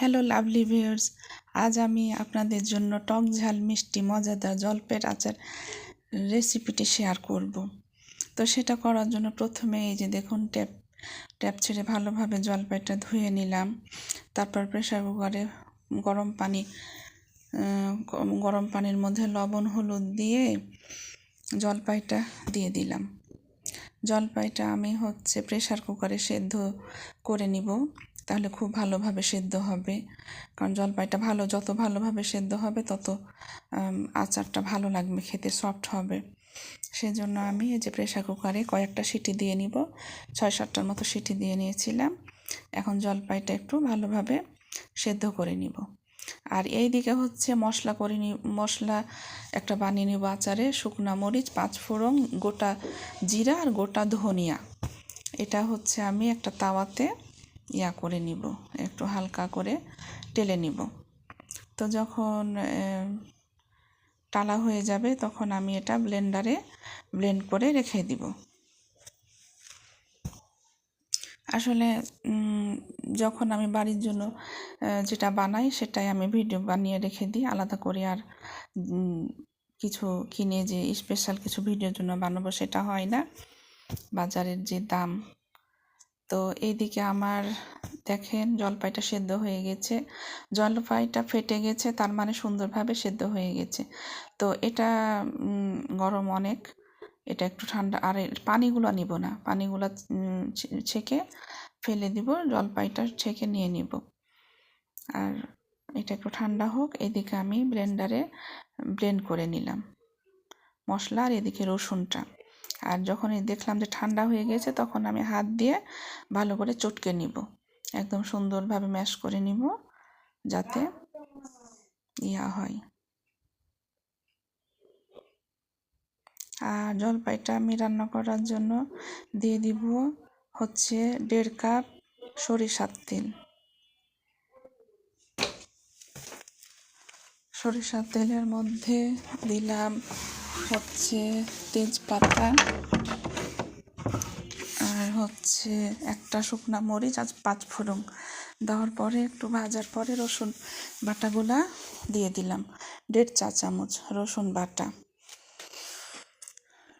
Hello lovely viewers, আজ আমি আপনাদের জন্য টক ঝাল, মিষ্টি, মজাদার জলপের আচার রেসিপিটি শেয়ার করব। তো সেটা করার জন্য প্রথমে এই যে দেখুন, ট্যাপ ট্যাপ ছেড়ে ভালোভাবে জলপাইটা ধুয়ে নিলাম। তারপর প্রেশার কুকারে গরম পানি গরম পানির মধ্যে লবণ, হলুদ দিয়ে জলপাইটা দিয়ে দিলাম। জলপাইটা আমি হচ্ছে প্রেশার কুকারে সেদ্ধ করে নিব। তাহলে খুব ভালোভাবে সেদ্ধ হবে। কারণ জলপাইটা ভালো, যত ভালোভাবে সেদ্ধ হবে, তত আচারটা ভালো লাগবে, খেতে সফট হবে। সেজন্য আমি এই যে প্রেশার কুকারে কয়েকটা সিটি দিয়ে নিব। ছয় সাতটার মতো সিটি দিয়ে নিয়েছিলাম। এখন জলপাইটা একটু ভালোভাবে সেদ্ধ করে নিব। আর এই দিকে হচ্ছে মশলা করে নি, মশলা একটা বানিয়ে নিব আচারে। শুকনা মরিচ, পাঁচ ফোড়ন, গোটা জিরা আর গোটা ধনিয়া। এটা হচ্ছে আমি একটা তাওয়াতে ইয়া করে নিব, একটু হালকা করে টেলে নিব। তো যখন টালা হয়ে যাবে তখন আমি এটা ব্লেন্ডারে ব্লেন্ড করে রেখে দিব। আসলে যখন আমি বাড়ির জন্য যেটা বানাই সেটাই আমি ভিডিও বানিয়ে রেখে দিই, আলাদা করে আর কিছু কিনে যে স্পেশাল কিছু ভিডিওর জন্য বানাবো সেটা হয় না। বাজারের যে দাম তো এইদিকে আমার দেখেন জলপাইটা সেদ্ধ হয়ে গেছে। জলপাইটা ফেটে গেছে, তার মানে সুন্দরভাবে সেদ্ধ হয়ে গেছে। তো এটা গরম অনেক, এটা একটু ঠান্ডা। আর পানিগুলো নিব না, পানিগুলো ছেঁকে ফেলে দিব, জলপাইটা ছেঁকে নিয়ে নিব। আর এটা একটু ঠান্ডা হোক, এদিকে আমি ব্লেন্ডারে ব্লেন্ড করে নিলাম। মশলা আর এদিকে রসুনটা। আর যখনই দেখলাম যে ঠান্ডা হয়ে গেছে, তখন আমি হাত দিয়ে ভালো করে চটকে নিব। একদম সুন্দরভাবে ম্যাশ করে নিব যাতে ইয়া হয়। আর জলপাইটা আমি রান্না করার জন্য দিয়ে দিব হচ্ছে দেড় কাপ সরিষার তেল। সরিষার তেলের মধ্যে দিলাম হচ্ছে তেজপাতা আর হচ্ছে একটা শুকনা মরিচ আর পাঁচ ফোড়ন। দেওয়ার পরে একটু ভাজার পরে রসুন বাটাগুলা দিয়ে দিলাম, দেড় চা চামচ রসুন বাটা।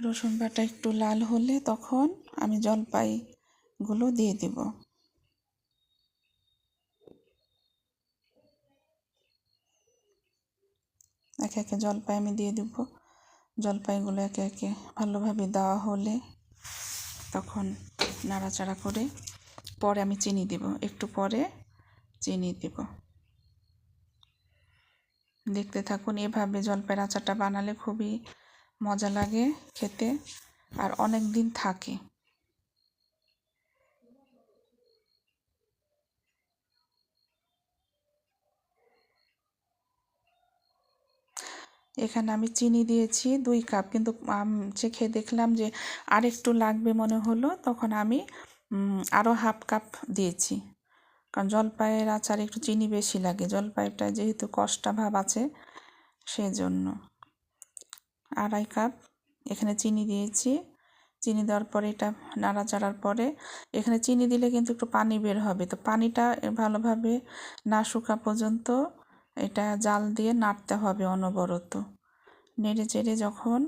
রসুন বাটা একটু লাল হলে তখন আমি জলপাইগুলো দিয়ে দিব। একে একে জলপাই আমি দিয়ে দিব। জলপাইগুলো একে একে ভালোভাবে দেওয়া হলে তখন নাড়াচাড়া করে পরে আমি চিনি দেব। একটু পরে চিনি দেব। দেখতে থাকুন, এভাবে জলপাইয়ের আচারটা বানালে খুবই মজা লাগে খেতে আর অনেক দিন থাকে। এখানে আমি চিনি দিয়েছি দুই কাপ। কিন্তু চেখে দেখলাম যে আর একটু লাগবে মনে হলো। তখন আমি আরও হাফ কাপ দিয়েছি। কারণ জলপাইয়ের আচার একটু চিনি বেশি লাগে। জলপাইটা যেহেতু কষ্টা ভাব আছে সেই জন্য আড়াই কাপ এখানে চিনি দিয়েছি। চিনি দেওয়ার পরে এটা নাড়াচাড়ার পরে এখানে চিনি দিলে কিন্তু একটু পানি বের হবে। তো পানিটা ভালোভাবে না শুকা পর্যন্ত এটা জাল দিয়ে নাড়তে হবে অনবরত। নেড়ে চেড়ে যখন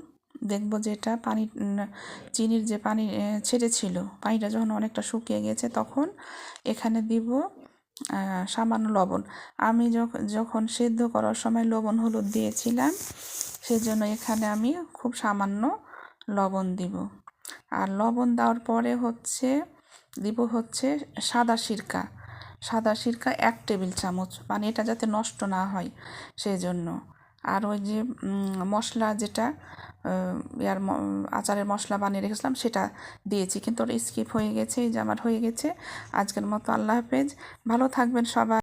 দেখব যে এটা পানি চিনির যে পানি ছেড়েছিল, পানিটা যখন অনেকটা শুকিয়ে গেছে, তখন এখানে দিব সামান্য লবণ। আমি যখন সেদ্ধ করার সময় লবণ হলুদ দিয়েছিলাম, সেজন্য এখানে আমি খুব সামান্য লবণ দিব। আর লবণ দেওয়ার পরে হচ্ছে, দিব হচ্ছে সাদা সিরকা। সাদা সিরকা এক টেবিল চামচ। মানে এটা যাতে নষ্ট না হয় সেই জন্য আর ওই যে মশলা যেটা ইয়ার আচারের মশলা বানিয়ে রেখেছিলাম সেটা দিয়েছি। কিন্তু ওটা স্কিপ হয়ে গেছে, এই যে আমার হয়ে গেছে। আজকের মতো আল্লাহ হাফেজ। ভালো থাকবেন সবাই।